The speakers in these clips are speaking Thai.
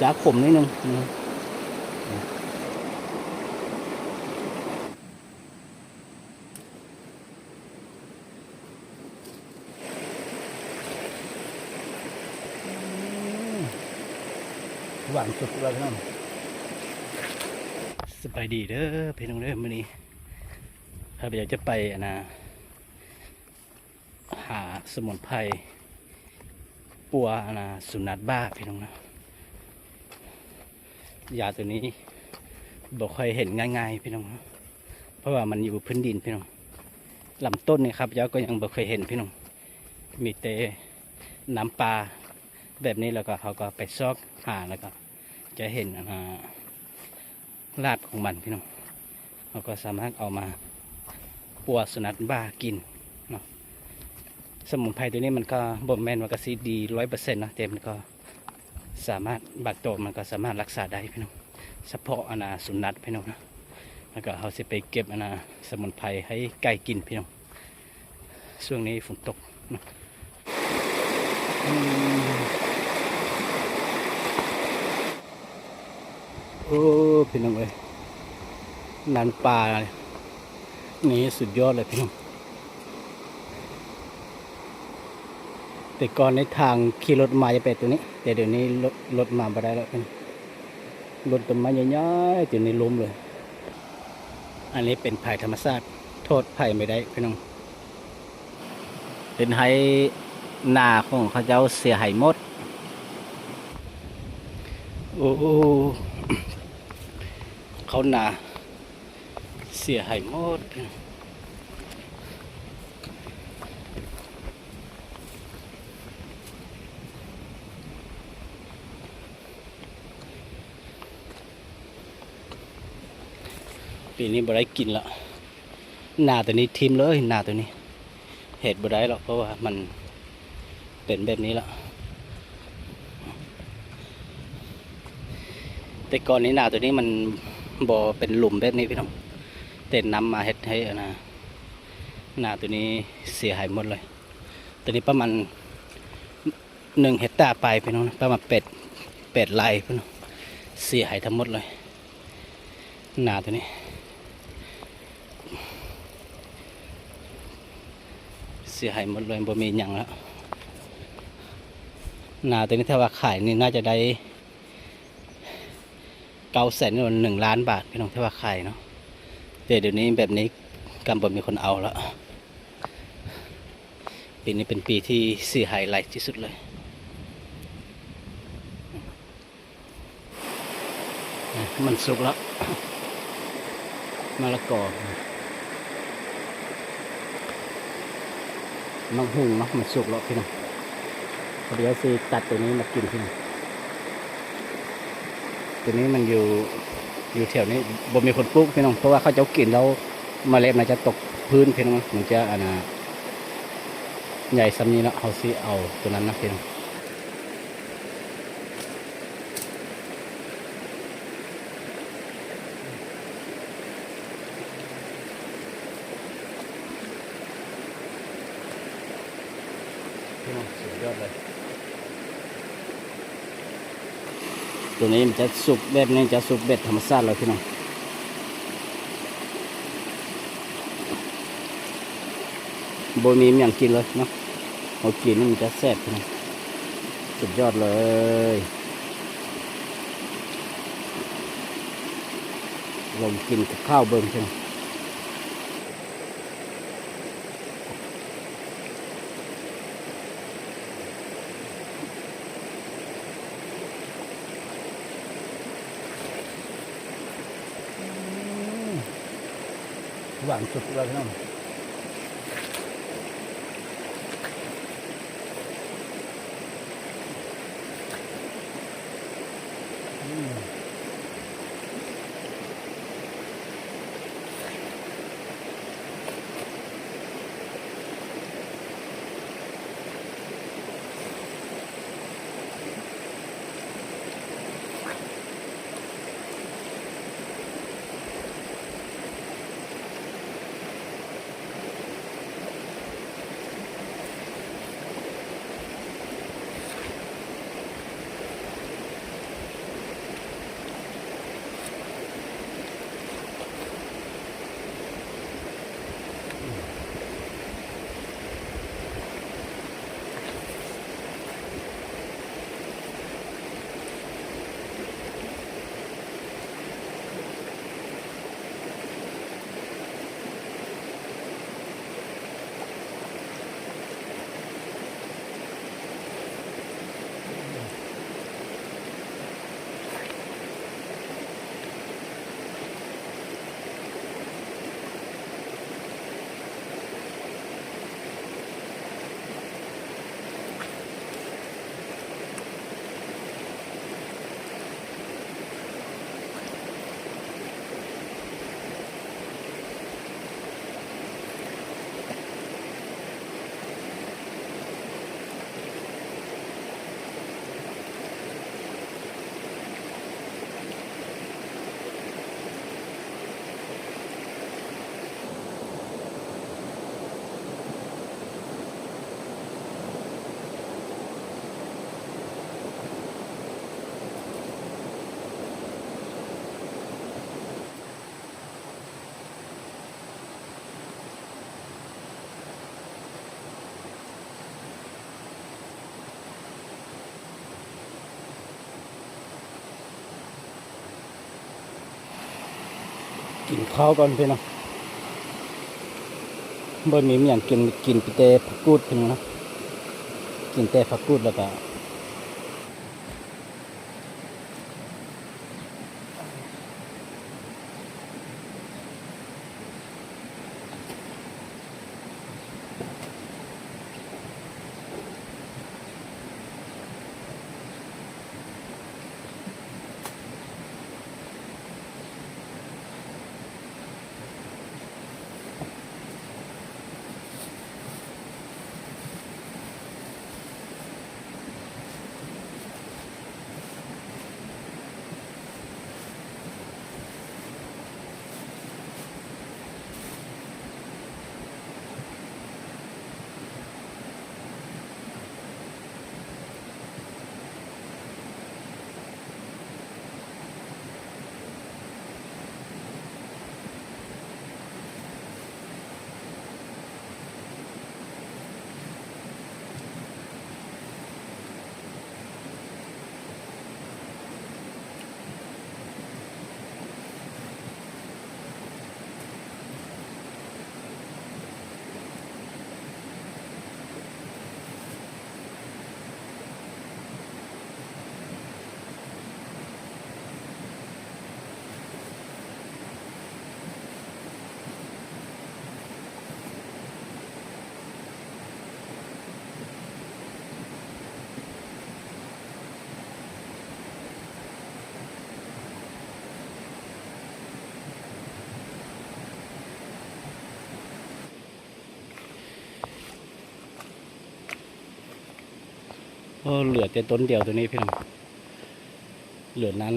จ้าขมนิดนึงนะหวานสุดเลยพี่น้องสบายดีเด้อพี่น้องเด้อมื้อนี้ถ้าอยากจะไปอนะหาสมุนไพรปัวอนะสุนัขบ้าพี่น้องนะ ยาตัวนี้บอกค่อยเห็นง่ายๆพี่น้อง เพราะว่ามันอยู่พื้นดินพี่น้องลำต้นนี่ครับยาก็ยังบ่เคยเห็นพี่น้อง มีแต่น้ำปลาแบบนี้แล้วก็เขาก็ไปซอกหาแล้วก็ จะเห็นอะนะรากของมันพี่น้องเขาก็สามารถเอามาปัวสุนัขบ้ากินสมุนไพรตัวนี้มันก็บ่มแมนว่ากซีดีร้อยเปอร์เซ็นต์นะแต่มันก็ สามารถบาดโตมันก็สามารถรักษาได้พี่น้องเฉพาะอนาสุนัขพี่น้องนะแล้วก็เขาจะไปเก็บอนาสมุนไพรให้ไก่กินพี่น้องช่วงนี้ฝนตกนะโอ้พี่น้องเอ้ยนันปลานี่สุดยอดเลยพี่น้อง แต่ก่อนในทางขี่รถมาจะเป็นตัวนี้ แต่เดี๋ยวนี้รถรถมาไม่ได้แล้วรถต้นไม้ใหญ่ๆตัวนี้ล้มเลย อันนี้เป็นภัยธรรมชาติโทษภัยไม่ได้พี่น้องเป็นให้หนาของเขาเจ้าเสียหายหมด โอ้เขาหนาเสียหายหมดพี่น้อง ปีนี้บ่ได้กินละหนาตัวนี้ทิมเลยหนาตัวนี้ เห็ดบ่ได้หรอกเพราะว่ามันเป็นแบบนี้ละแต่ก่อนนี้หนาตัวนี้มันบ่อเป็นหลุมแบบนี้พี่น้องเต็นน้ำมาเห็ดให้อะนะหนาตัวนี้เสียหายหมดเลย ตัวนี้ประมาณหนึ่งเฮกตาร์ไปพี่น้องประมาณเป็ดเป็ดลายพี่น้องเสียหายทั้งหมดเลยหนาตัวนี้ เสียหายหมดเลยบ่มีหยังแล้วนาตัวนี้ถ้าว่าขายนี่น่าจะได้เก้าแสนหนึ่งล้านบาทพี่น้องถ้าว่าขายเนาะแต่เดี๋ยวนี้แบบนี้กำบ่มีคนเอาแล้วปีนี้เป็นปีที่เสียหายหลายที่สุดเลยมันสุกแล้วมะละกอ น้องหุงเนาะมันสุกแล้วพี่น้องเดี๋ยวสิตัดตัวนี้มากินพี่น้องตัวนี้มันอยู่อยู่แถวนี้บ่มีคนปลูกพี่น้องเพราะว่าเขาจะกินแล้วมเมล็ดมันจะตกพื้นพี่น้องมันจะอันน่ะใหญ่ซ้ำนี้เนาะเขาสิเอาตัวนั้นนะพี่น้องพี่น้องสุดยอดเลย ตัวนี้มันจะสุกแบบนี้จะสุกเบ็ดธรรมชาติเลยพี่น้องโบมีมอย่างกินเลยเนาะเอากินมันจะแซ่บพี่น้องสุดยอดเลยลองกินกับข้าวเบิ้งพี่น้อง หวานสุด กินข้าวก่อนพี่น้องบ่มีมีอย่างกินกินแต่ผักกูดพี่น้องนะกินแต่ผักกูดแล้วก็ โอ้เหลือแต่ต้นเดียวตัวนี้พี่น้องเหลือนั้น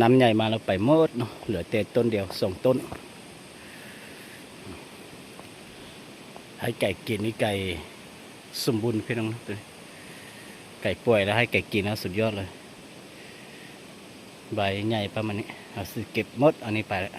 น้ำใหญ่มาแล้วไปหมดเนาะเหลือแต่ต้นเดียวสองต้น ให้ไก่กินนี่ไก่สมบูรณ์พี่น้องตัวนี้ไก่ป่วยแล้วให้ไก่กินนะสุดยอดเลย ใบใหญ่ประมาณนี้เอาสิเก็บหมดอันนี้ไปแล้ว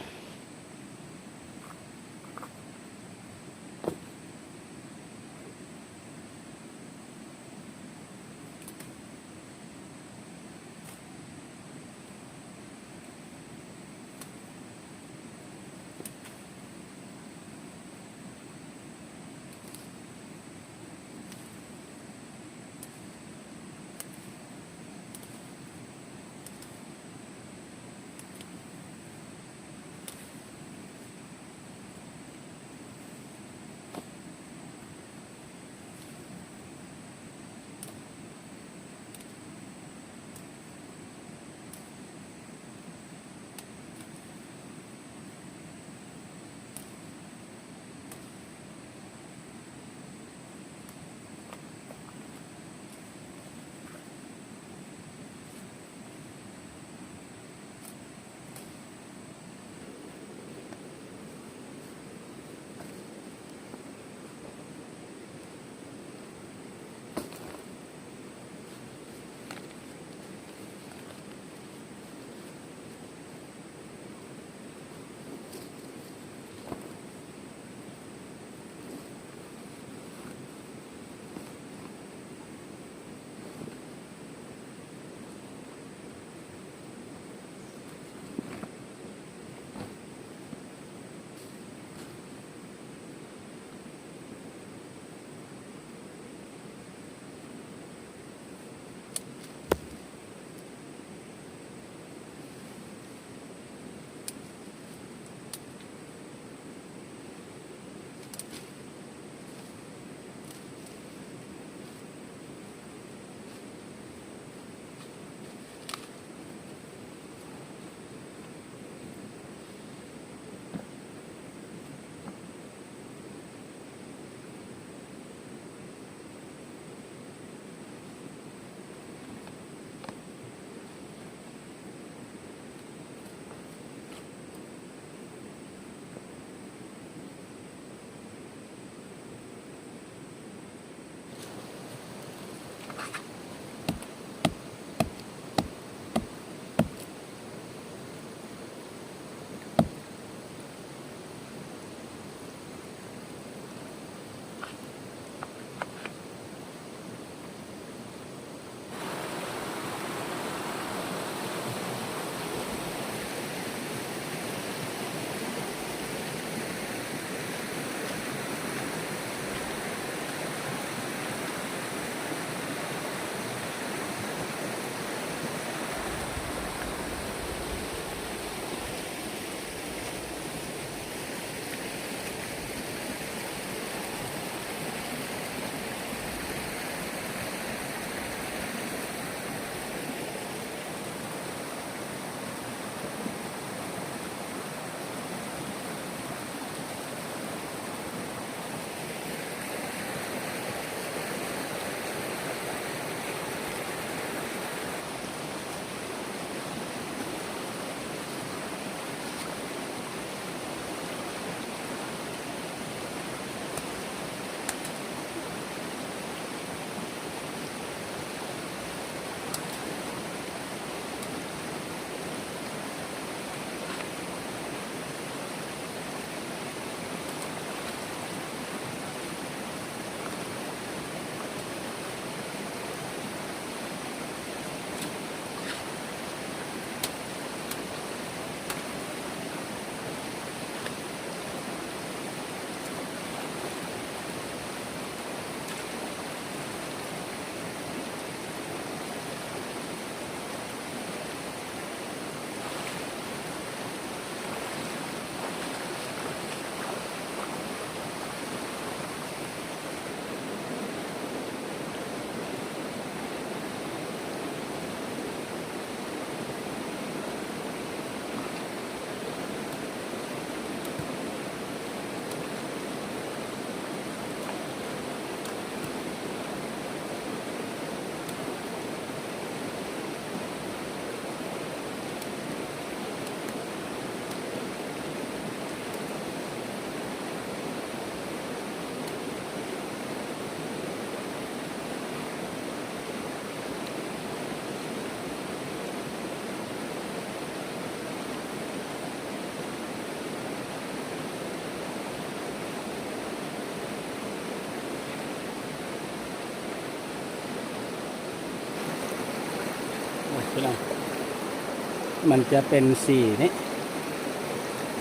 มันจะเป็นสีนี้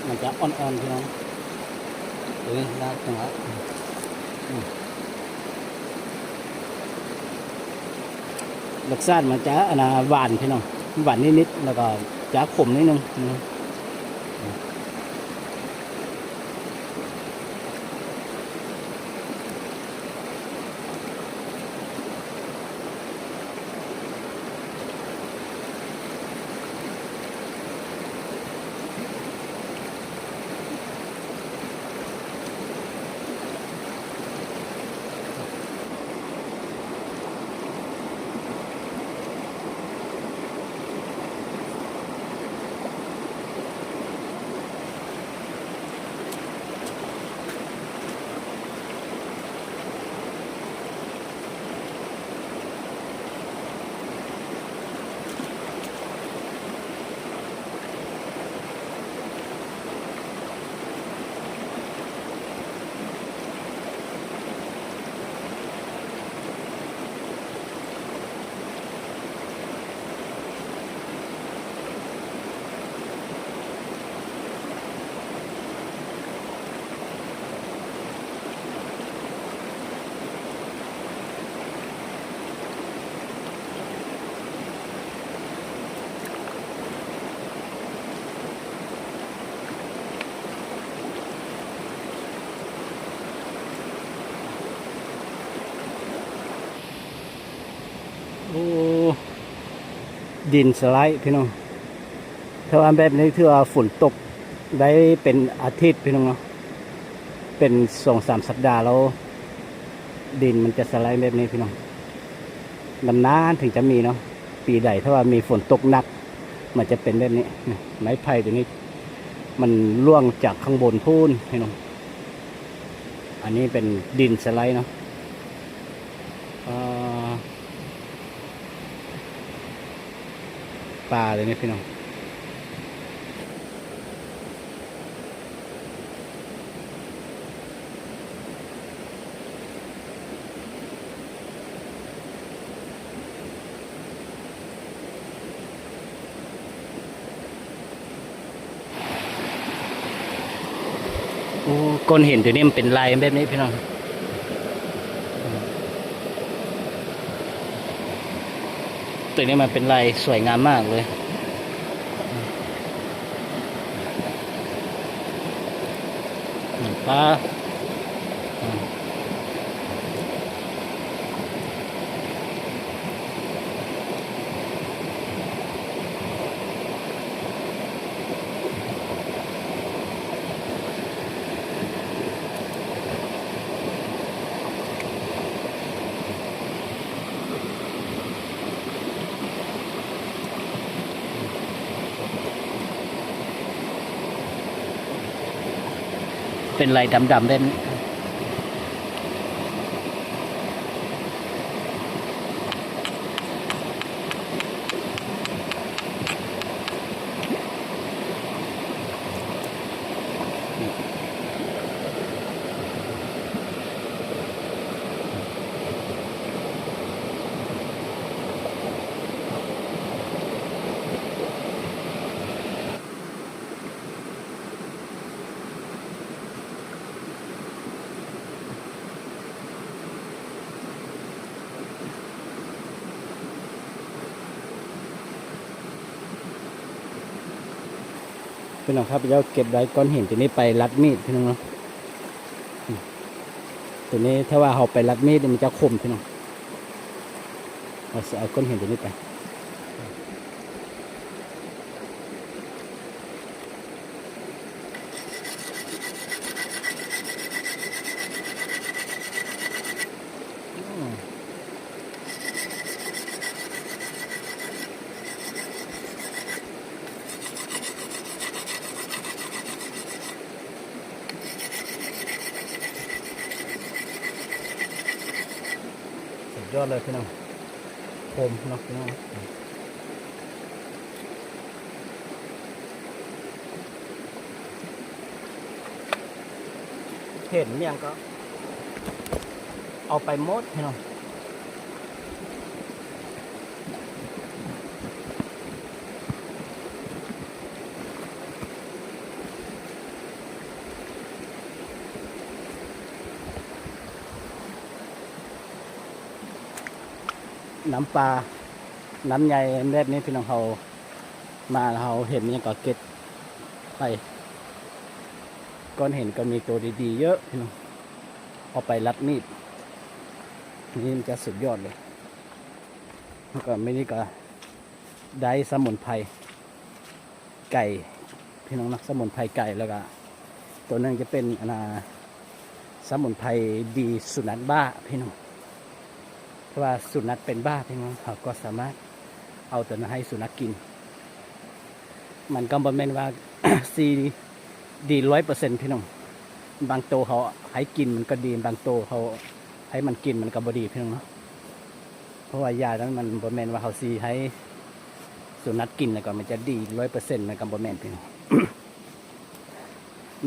มันจะอ่อนๆพี่น้องเอ้ยน่าจังหวะอืมรสชาติมันจะอนาหวานพี่น้องหวานนิดๆแล้วก็จะขมนิดนึง โอ้ดินสไลด์พี่น้องถ้าว่าแบบนี้ถือว่าฝนตกได้เป็นอาทิตย์พี่น้องเนาะเป็นสองสามสัปดาห์แล้ว ดินมันจะสไลด์แบบนี้พี่น้องนานๆถึงจะมีเนาะปีใดถ้าว่ามีฝนตกหนัก มันจะเป็นแบบนี้ไม้ไผ่ตัวนี้ มันร่วงจากข้างบนพูนพี่น้องอันนี้เป็นดินสไลด์เนาะเอ่อ ปลาเลยเนี่ยพี่น้องโอ้ก้นเห็นตัวนี้มันเป็นลายแบบนี้พี่น้อง ตัวนี้มันเป็นลายสวยงามมากเลยหมือนปลา เป็นลายดำๆได้ พี่น้องครับเดี๋ยวเก็บไว้ก้อนหินตัวนี้ไปรัดมีดพี่น้องเนาะตัวนี้ถ้าว่าเราไปรัดมีดมันจะคมพี่น้องเอาเอาก้อนหินตัวนี้ไป อดเลยพี่น้องคมเนาะพี่น้องเห็นเนี่ยก็เอาไปหมดพี่น้อง น้ำปลาน้ำใหญ่แบบนี้พี่น้องเขามาเขาเห็นยังก็เก็ตไปก้อนเห็นก็มีตัวดีๆ เยอะพี่น้องเอาไปรัดมีดนี่มันจะสุดยอดเลยแล้วก็ไม่นี่ก็ได้สมุนไพรไก่พี่น้องนักสมุนไพรไก่แล้วก็ตัวนึงจะเป็นอนาสมุนไพรดีสุนัขบ้าพี่น้อง เพราว่าสุนัขเป็นบ้าพี่น้องเขาก็สามารถเอาตัวนั้นให้สุนัขกิน มันก็บ่แม่นว่าซีดีร้อยเปอร์เซ็นต์พี่น้องบางตัวเขาให้กินมันก็ดีบางตัวเขาให้มันกินมันก็บ่ดีพี่น้องเนาะเพราะว่ายานั้นมันบ่แม่นว่าเขาซีให้สุนัขกินแล้วก็มันจะดีร้อยเปอร์เซ็นต์มันก็บ่แม่นพี่น้อง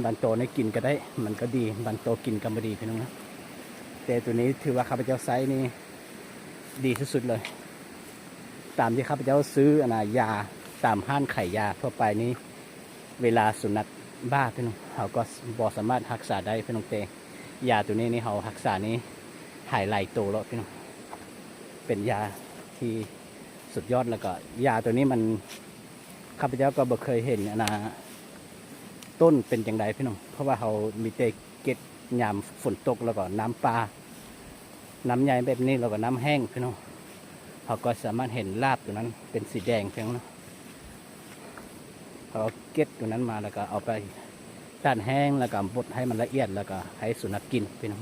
บางตัวในกินก็ได้ มันก็ดีบางตัวกินก็บ่ดีพี่น้องนะแต่ตัวนี้ถือว่าข้าพเจ้าไซส์นี่ ดีที่สุดเลย ตามที่ข้าพเจ้าซื้ออนายาตามห้านไขายยาทั่วไปนี้ เวลาสุนัขบ้าพี่น้องเขาก็บอสามารถรักษาได้พี่น้องเตยาตัวนี้นี่เขารักษานี้หายไหลายตัวแล้วพี่น้องเป็นยาที่สุดยอดแล้วก็ ยาตัวนี้มันข้าพเจ้าก็บ่เคยเห็นนนาต้นเป็นอย่างไรพี่น้องเพราะว่าเขามีแต่เก็ดยามฝนตกแล้วก็น้ำปลา น้ำใหญ่แบบนี้เราก็น้ำแห้งพี่น้องเขาก็สามารถเห็นลาบตัวนั้นเป็นสีแดงเพียงนะเขาเอาเก็ตตัวนั้นมาแล้วก็เอาไปต้านแห้งแล้วก็บดให้มันละเอียดแล้วก็ให้สุนัขกินพี่น้อง